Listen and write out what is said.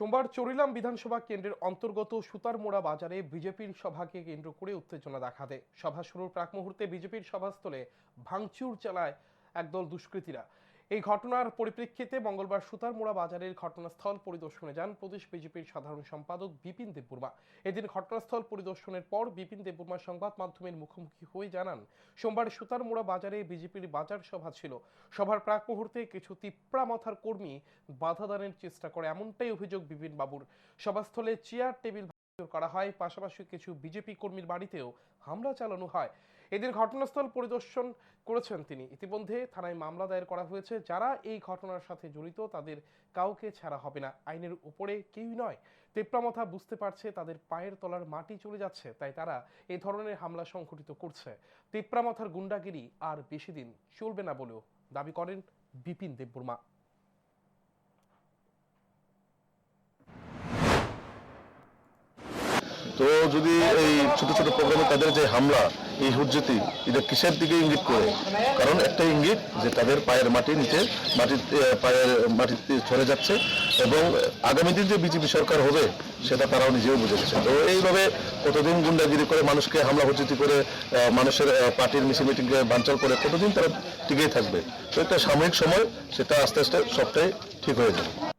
সোমবার চরিলাম বিধানসভা কেন্দ্রের অন্তর্গত সুতারমোড়া বাজারে বিজেপির সভাকে কেন্দ্র করে উত্তেজনা দেখা দেয়। সভা শুরুর প্রাক মুহূর্তে বিজেপির সভাস্থলে ভাঙচুর চালায় একদল দুষ্কৃতীরা। এই ঘটনার পরিপ্রেক্ষিতে মঙ্গলবার সুতারমোড়া বাজারের ঘটনাস্থল পরিদর্শনে যান প্রদেশ বিজেপির সাধারণ সম্পাদক বিপিন দেববর্মা। এদিন ঘটনাস্থল পরিদর্শনের পর বিপিন দেববর্মা সংবাদ মাধ্যমের মুখোমুখি হয়ে জানান, সোমবার সুতারমোড়া বাজারে বিজেপির বাজার সভা ছিল। সভার প্রাক মুহূর্তে কিছু তিপ্রা মাথার কর্মী বাধা দানের চেষ্টা করে, এমনটাই অভিযোগ বিপিন বাবুর সভাস্থলে চেয়ার, টেবিল করা হয়, পাশাপাশি কিছু বিজেপি কর্মীর বাড়িতেও হামলা চালানো হয়। এদিন ঘটনাস্থল পরিদর্শন করেছেন তিনি। ইতিমধ্যে থানায় মামলা দায়ের করা হয়েছে। যারা এই ঘটনার সাথে জড়িত, তাদের কাউকে ছাড়া হবে না। আইনের উপরে কেউই নয়। তেপ্রামথা বুঝতে পারছে তাদের পায়ের তলার মাটি চলে যাচ্ছে, তাই তারা এই ধরনের হামলা সংঘটিত করছে। তেপ্রামথার গুন্ডাগিরি আর বেশি দিন চলবে না বলেও দাবি করেন বিপিন দেববর্মা। তো যদি এই ছোট ছোট প্রোগ্রামে তাদের যে হামলা, এই হুজ্জতি, এটা কিসের দিকে ইঙ্গিত করে? কারণ একটা ইঙ্গিত যে তাদের পায়ের মাটি নিচে, মাটি পায়ের মাটিতে চলে যাচ্ছে এবং আগামী দিন যে বিজেপি সরকার হবে, সেটা তারাও নিজেও বুঝেছে তো এইভাবে কতদিন গুন্ডাগিরি করে মানুষকে হামলা হুজ্জতি করে মানুষের পার্টির মিছিল মিটিংকে বাঞ্চাল করে, কতদিন তারা টিকেই থাকবে? তো একটা সাময়িক সময়, সেটা আস্তে আস্তে সবটাই ঠিক হয়ে যাবে।